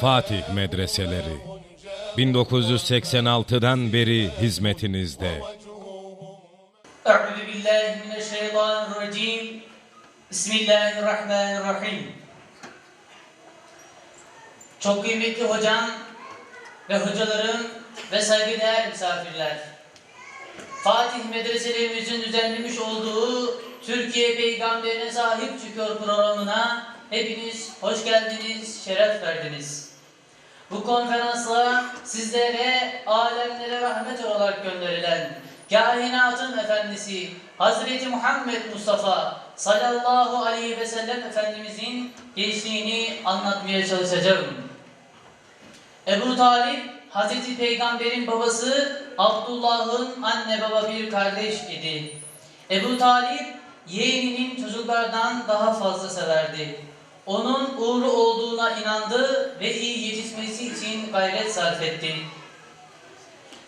Fatih Medreseleri 1986'dan beri hizmetinizde. Bismillahirrahmanirrahim. Çok kıymetli hocam ve hocalarım ve saygıdeğer misafirler. Fatih medreselerimizin düzenlemiş olduğu Türkiye Peygamberine Sahip Çıkıyor programına hepiniz hoş geldiniz, şeref verdiniz. Bu konferansla sizlere alemlere rahmet olarak gönderilen kainatın efendisi Hazreti Muhammed Mustafa sallallahu aleyhi ve sellem Efendimizin gençliğini anlatmaya çalışacağım. Ebu Talip Hazreti Peygamber'in babası Abdullah'ın anne baba bir kardeş idi. Ebu Talip yeğeninin çocuklardan daha fazla severdi. Onun uğurlu olduğuna inandı ve iyi yetişmesi için gayret sarf etti.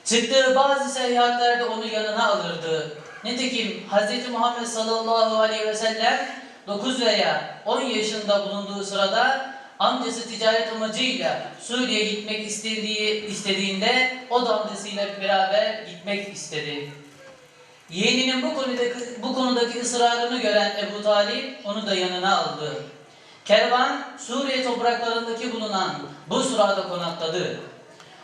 Çıktığı bazı seyahatlerde onu yanına alırdı. Nitekim Hz. Muhammed sallallahu aleyhi ve sellem 9 veya 10 yaşında bulunduğu sırada amcası ticaret amacıyla Suriye'ye gitmek istediği, istediğinde o da amcasıyla beraber gitmek istedi. Yeğeninin bu konudaki, bu konudaki ısrarını gören Ebu Talip onu da yanına aldı. Kervan Suriye topraklarındaki bulunan bu surada konakladı.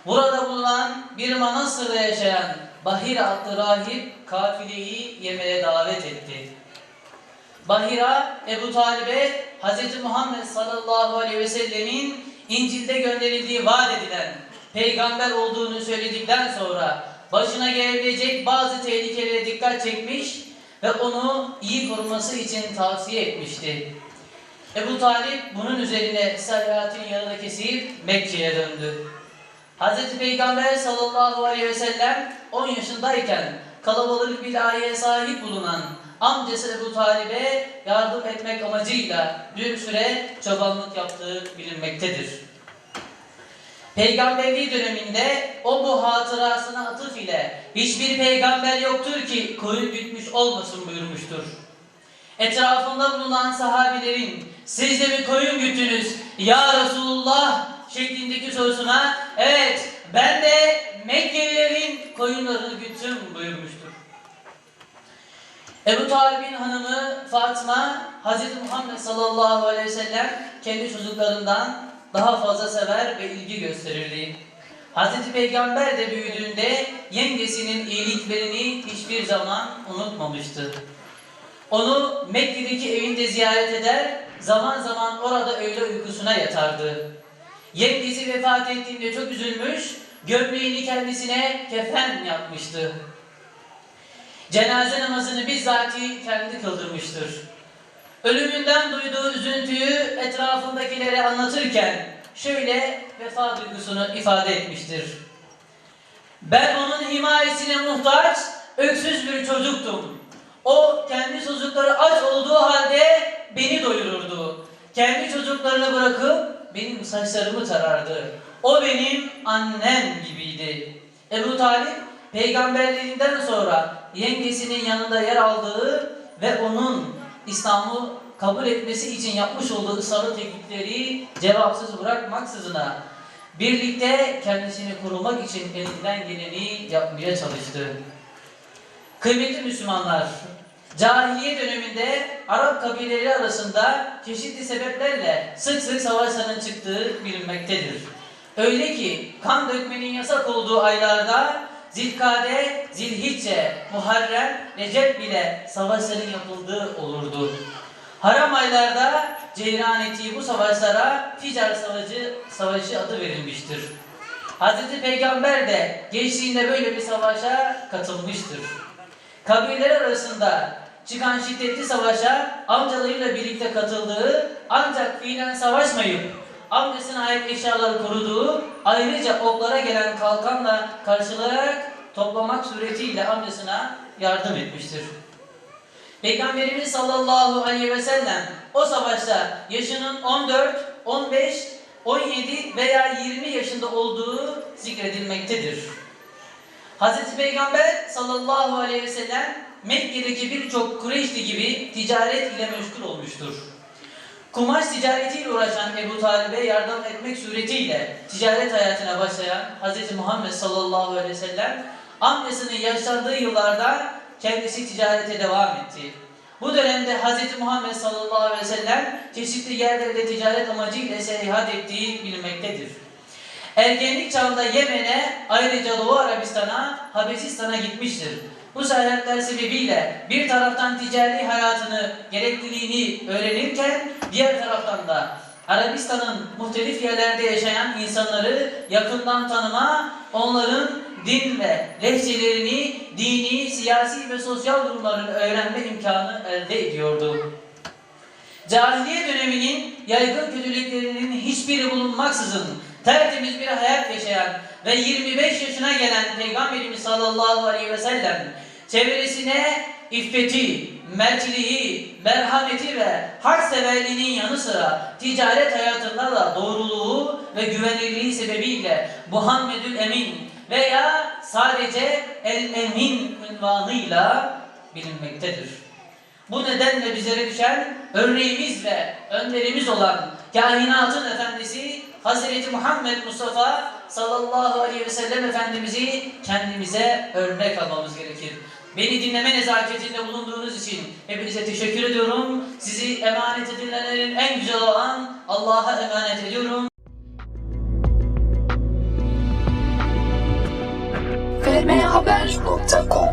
Burada bulunan bir manastırda yaşayan Bahira adlı rahip kafileyi yemeğe davet etti. Bahira Ebu Talib'e Hz. Muhammed sallallahu aleyhi ve sellemin İncil'de gönderildiği vaat edilen peygamber olduğunu söyledikten sonra başına gelebilecek bazı tehlikelere dikkat çekmiş ve onu iyi koruması için tavsiye etmişti. Ebu Talip bunun üzerine seyahatin yanına kesip Mekke'ye döndü. Hz. Peygamber sallallahu aleyhi ve sellem 10 yaşındayken kalabalık bir aileye sahip bulunan amcası Ebu Talib'e yardım etmek amacıyla bir süre çobanlık yaptığı bilinmektedir. Peygamberliği döneminde o bu hatırasına atıf ile hiçbir peygamber yoktur ki koyun gütmüş olmasın buyurmuştur. Etrafında bulunan sahabilerin siz de mi koyun güttünüz ya Resulullah şeklindeki sorusuna evet ben de Mekkelilerin koyunlarını güttüm buyurmuştur. Ebu Talib'in hanımı Fatıma Hz. Muhammed sallallahu aleyhi ve sellem kendi çocuklarından daha fazla sever ve ilgi gösterirdi. Hz. Peygamber de büyüdüğünde yengesinin iyiliklerini hiçbir zaman unutmamıştı. Onu Mekke'deki evinde ziyaret eder, zaman zaman orada öğle uykusuna yatardı. Yengesi vefat ettiğinde çok üzülmüş, gömleğini kendisine kefen yapmıştı. Cenaze namazını bizzati kendi kıldırmıştır. Ölümünden duyduğu üzüntüyü etrafındakilere anlatırken şöyle vefa duygusunu ifade etmiştir. Ben onun himayesine muhtaç, öksüz bir çocuktum. O kendi çocukları aç olduğu halde beni doyururdu. Kendi çocuklarını bırakıp benim saçlarımı tarardı. O benim annem gibiydi. Ebu Talip peygamberliğinden sonra yengesinin yanında yer aldığı ve onun İslam'ı kabul etmesi için yapmış olduğu ısrarlı teklifleri cevapsız bırakmaksızına birlikte kendisini korumak için elinden geleni yapmaya çalıştı. Kıymetli Müslümanlar, cahiliye döneminde Arap kabileleri arasında çeşitli sebeplerle sık sık savaşların çıktığı bilinmektedir. Öyle ki kan dökmenin yasak olduğu aylarda Zilkade, Zilhicce, Muharrem, Recep bile savaşların yapıldığı olurdu. Haram aylarda cereyan ettiği bu savaşlara Ficar Savaşı, Savaşı adı verilmiştir. Hz. Peygamber de gençliğinde böyle bir savaşa katılmıştır. Kabileler arasında çıkan şiddetli savaşa amcalarıyla birlikte katıldığı ancak fiilen savaşmayıp amcasına ait eşyaları koruduğu ayrıca oklara gelen kalkanla karşılayarak toplamak suretiyle amcasına yardım etmiştir. Peygamberimiz sallallahu aleyhi ve sellem o savaşta yaşının 14, 15, 17 veya 20 yaşında olduğu zikredilmektedir. Hz. Peygamber sallallahu aleyhi ve sellem Mekke'deki birçok Kureyşli gibi ticaret ile meşgul olmuştur. Kumaş ticaretiyle uğraşan Ebu Talib'e yardım etmek suretiyle ticaret hayatına başlayan Hz. Muhammed sallallahu aleyhi ve sellem amcasının yaşlandığı yıllarda kendisi ticarete devam etti. Bu dönemde Hz. Muhammed sallallahu aleyhi ve sellem çeşitli yerlerde ticaret amacıyla seyahat ettiği bilinmektedir. Ergenlik çağında Yemen'e ayrıca Doğu Arabistan'a, Habeşistan'a gitmiştir. Bu seyahatler sebebiyle bir taraftan ticari hayatını, gerekliliğini öğrenirken diğer taraftan da Arabistan'ın muhtelif yerlerde yaşayan insanları yakından tanıma, onların din ve lehçelerini, dini, siyasi ve sosyal durumlarını öğrenme imkanı elde ediyordu. Cahiliye döneminin yaygın kötülüklerinin hiçbiri bulunmaksızın tertemiz bir hayat yaşayan ve 25 yaşına gelen Peygamberimiz sallallahu aleyhi ve sellem çevresine iffeti, mertliği, merhameti ve hakseverliğinin yanı sıra ticaret hayatında da doğruluğu ve güvenilirliği sebebiyle Muhammedül Emin veya sadece El Emin ünvanıyla bilinmektedir. Bu nedenle bizlere düşen örneğimiz ve önderimiz olan kainatın efendisi Hazreti Muhammed Mustafa sallallahu aleyhi ve sellem Efendimiz'i kendimize örnek almamız gerekir. Beni dinleme nezaketinde bulunduğunuz için hepinize teşekkür ediyorum. Sizi emanet edilenlerin en güzel olan Allah'a emanet ediyorum. fmhaber.com